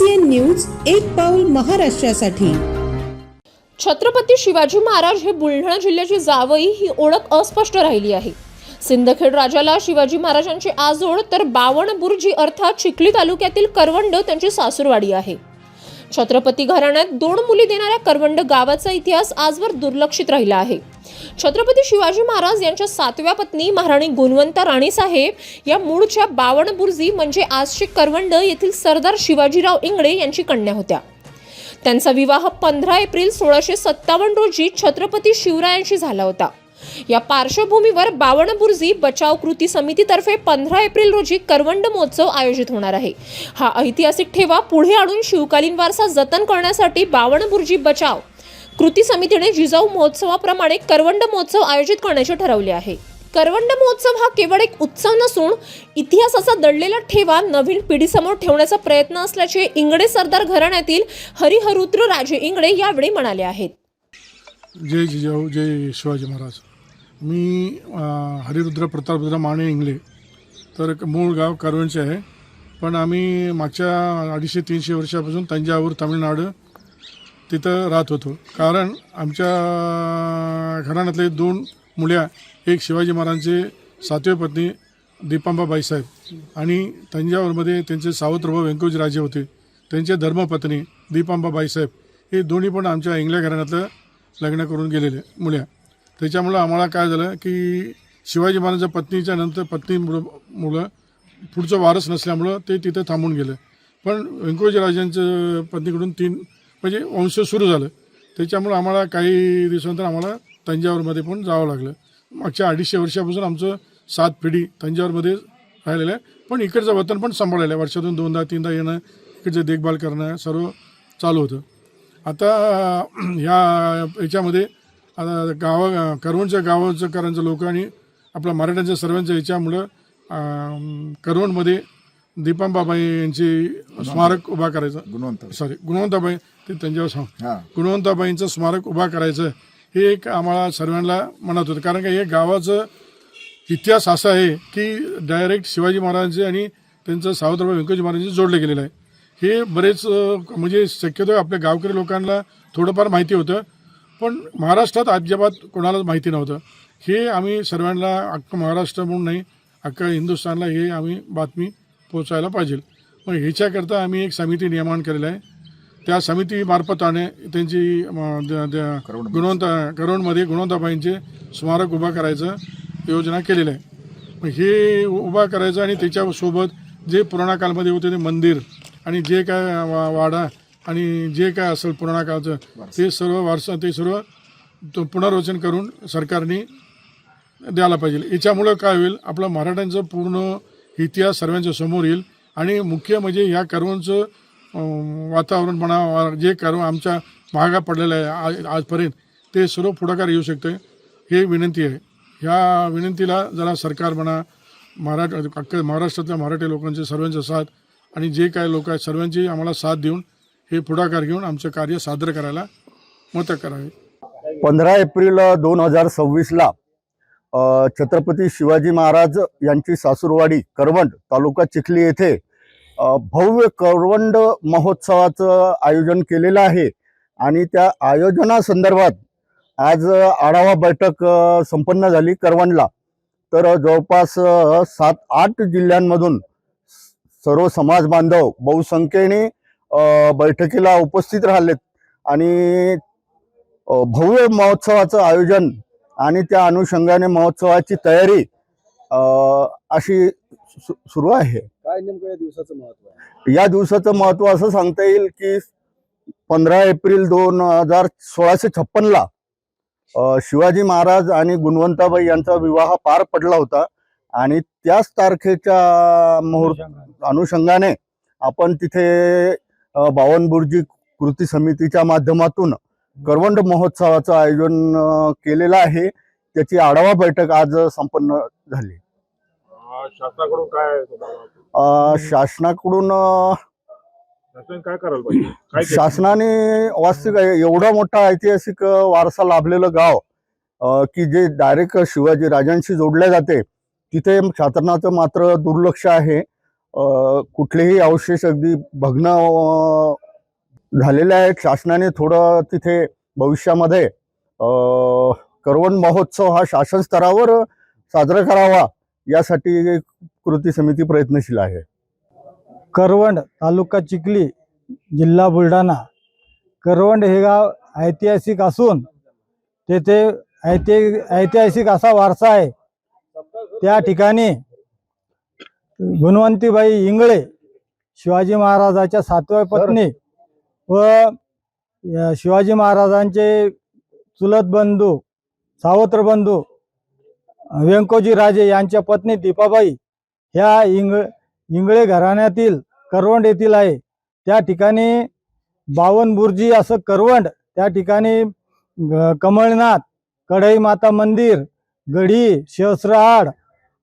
N news एक पाऊल महाराष्ट्रासाठी. छत्रपती शिवाजी महाराज हे बुलढाणा जिल्ह्याची जावई ही ओळख अस्पष्ट राहिली आहे. सिंदखेड राजाला शिवाजी महाराजांची आजोळ तर बावणबुर्जी अर्थात चिखली तालुक्यातील करवंड त्यांची सासूरवाडी आहे. छत्रपती घराण्यात दोन मुली देणाऱ्या करवंड गावाचा इतिहास आजवर दुर्लक्षित राहिला आहे. छत्रपती शिवाजी महाराज यांच्या सातव्या पत्नी महाराणी गुणवंता राणीसाहेब या मूळच्या बावण बुर्जी म्हणजे आजचे करवंड येथील सरदार शिवाजीराव इंगळे यांची कन्या होत्या. त्यांचा विवाह पंधरा एप्रिल सोळाशे सत्तावन्न रोजी छत्रपती शिवरायांशी झाला होता. या पार्श्वभूमीवर बावणबुर्जी बचाव कृती समितीतर्फे पंधरा एप्रिल रोजी करवंड महोत्सव आयोजित होणार आहे. हा ऐतिहासिक ठेवा पुढे आणून शिवकालीन वारसा जतन करण्यासाठी बावणबुर्जी बचाव कृती समितीने जिजाऊ महोत्सवाप्रमाणे करवंड महोत्सव आयोजित करण्याचे ठरवले आहे. करवंड महोत्सव हा केवळ एक उत्सव नसून इतिहासाचा दडलेला ठेवा नवीन पिढीसमोर ठेवण्याचा प्रयत्न असल्याचे इंगडे सरदार घराण्यातील हरिहरुद्र राजे इंगडे यावेळी म्हणाले आहेत. जय जिजाऊ जय शिवाजी महाराज. मी हरिरुद्र प्रतापरुद्र माने इंगले. तर मूळ गाव करवणचे आहे. पण आम्ही मागच्या अडीचशे तीनशे वर्षापासून तंजावूर तामिळनाडू तिथं राहत होतो. कारण आमच्या घराण्यातले दोन मुल्या एक शिवाजी महाराजांचे सातवे पत्नी दीपांबा बाईसाहेब आणि तंजावरमध्ये त्यांचे सावत्रभाऊ व्यंकोजी राजे होते. त्यांचे धर्मपत्नी दीपांबा बाईसाहेब हे दोन्ही पण आमच्या इंगल्या घराण्यातलं लग्न करून गेलेले मुल्या. त्याच्यामुळं आम्हाला काय झालं की शिवाजी महाराजांच्या पत्नीच्या नंतर पत्नी मुलं पुढचं वारस नसल्यामुळं ते तिथं थांबून गेलं. पण व्यंकोजी राजांच्या पत्नीकडून तीन म्हणजे वंश सुरू झालं. त्याच्यामुळं आम्हाला काही दिवसानंतर आम्हाला तंजावरमध्ये पण जावं लागलं. मागच्या अडीचशे वर्षापासून आमचं सात पिढी तंजावरमध्ये राहिलेलं आहे. पण इकडचं वतन पण सांभाळलेलं आहे. वर्षातून दोनदा तीनदा येणं इकडचं देखभाल करणं सर्व चालू होतं. आता ह्या याच्यामध्ये आता गावा करवणच्या गावाचं करांचं लोक आणि आपल्या मराठ्यांच्या सर्वांच्या याच्यामुळं करवणमध्ये दीपांबाबाई यांची स्मारक उभा करायचं. गुणवंत. सॉरी गुणवंताबाई ते त्यांच्यावर सांग. हा. गुणवंताबाईंचं स्मारक उभा करायचं हे एक आम्हाला सर्वांना म्हणत होतं. कारण का हे गावाचं इतिहास असा आहे की डायरेक्ट शिवाजी महाराजांचे आणि त्यांचं सावत्रबाई व्यंकजी महाराजांचे जोडले गेलेलं आहे. हे बरेच म्हणजे शक्यतो आपल्या गावकरी लोकांना थोडंफार माहिती होतं. पण महाराष्ट्रात अजिबात कोणालाच माहिती नव्हतं. हे आम्ही सर्वांना अख्खं महाराष्ट्र म्हणून नाही अख्खा हिंदुस्थानला हे आम्ही बातमी पोचायला पाहिजे. मग ह्याच्याकरता आम्ही एक समिती निर्माण केलेलं आहे. त्या समितीमार्फताने त्यांची द- द- गुणवंत करवणमध्ये गुणवंताबाईंचे स्मारक उभा करायचं योजना केलेलं आहे. मग हे उभा करायचं आणि त्याच्यासोबत जे पुराणा कालमध्ये होते ते मंदिर आणि जे काय वा वाडा आणि जे काय असेल पुराणा काळचं ते सर्व वारसा ते सर्व तो पुनर्वचन करून सरकारने द्यायला पाहिजे. याच्यामुळं काय होईल आपलं मराठ्यांचं पूर्ण इतिहास सर्वांच्या समोर येईल आणि मुख्य म्हणजे ह्या करवणचं अं, वातावरण म्हणा जे करव आमच्या महागा पडलेलं आहे आज आजपर्यंत ते सर्व पुढाकार येऊ शकते. हे विनंती आहे. ह्या विनंतीला जरा सरकार म्हणा मराठ अख्ख्या महाराष्ट्रातल्या मराठी लोकांचे सर्वांचा साथ आणि जे काय लोक आहेत सर्वांची आम्हाला साथ देऊन हे पुढाकार घेऊन आमचं कार्य सादर करायला मतं करावे. पंधरा एप्रिल दोन हजार सव्वीसला छत्रपती शिवाजी महाराज यांची सासूरवाडी करवंड तालुका चिखली येथे भव्य करवंड महोत्सवाचं आयोजन केलेलं आहे. आणि त्या आयोजनासंदर्भात आज आढावा बैठक संपन्न झाली करवंडला. तर जवळपास सात आठ जिल्ह्यांमधून सर्व समाज बांधव बहुसंख्येने बैठकीला उपस्थित राहिलेत. आणि भव्य महोत्सवाचं आयोजन आणि त्या अनुषंगाने महोत्सवाची तयारी अशी सुरू आहे. काय नेमकं या दिवसाचं महत्त्व या दिवसाचं महत्त्व असं सांगता येईल की पंधरा एप्रिल दोन हजार सोळाशे छप्पनला शिवाजी महाराज आणि गुणवंताबाई यांचा विवाह पार पडला होता. आणि त्याच तारखेच्या मुहूर्त अनुषंगाने आपण तिथे बावनबुर्जी कृती समितीच्या माध्यमातून करवंड महोत्सवाचं आयोजन केलेलं आहे. त्याची आढावा बैठक आज संपन्न झाली. शासनाकडून काय शासनाकडून काय करायला पाहिजे? शासनाने वास्तविक एवढा मोठा ऐतिहासिक वारसा लाभलेलं गाव की जे डायरेक्ट शिवाजी राजांशी जोडले जाते तिथे शासनाचं मात्र दुर्लक्ष आहे. कुठलेही अवशेष अगदी भग्न झालेले आहेत. शासनाने थोडं तिथे भविष्यामध्ये करवण महोत्सव हा शासन स्तरावर साजरा करावा यासाठी कृती समिती प्रयत्नशील आहे. करवंड तालुका चिखली जिल्हा बुलढाणा. करवंड हे गाव ऐतिहासिक असून तेथे ऐति ऐतिहासिक असा वारसा आहे. त्या ठिकाणी गुणवंतीबाई इंगळे शिवाजी महाराजाच्या सातव्या पत्नी व शिवाजी महाराजांचे चुलत बंधू सावत्र बंधू व्यंकोजी राजे यांच्या पत्नी दीपाबाई ह्या इंग इंगळे घराण्यातील करवंड येथील आहे. त्या ठिकाणी बावनबुर्जी असं करवंड त्या ठिकाणी कमळनाथ कढई माता मंदिर गढी सहस्रहाड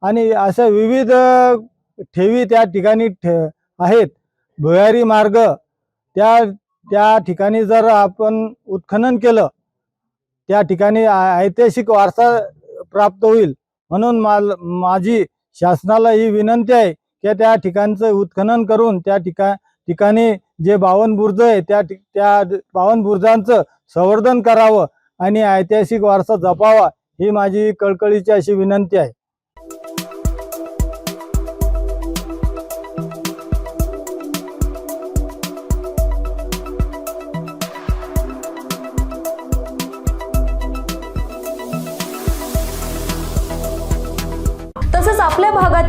आणि अशा विविध ठेवी त्या ठिकाणी ठे आहेत. भुयारी मार्ग त्या त्या ठिकाणी जर आपण उत्खनन केलं त्या ठिकाणी ऐतिहासिक वारसा प्राप्त होईल. म्हणून माल माझी शासनाला ही विनंती आहे की त्या ठिकाणचं उत्खनन करून त्या ठिका ठिकाणी जे बावन बुर्ज आहे त्या त्या बावन बुर्जांचं संवर्धन करावं आणि ऐतिहासिक वारसा जपावा ही माझी कळकळीची अशी विनंती आहे.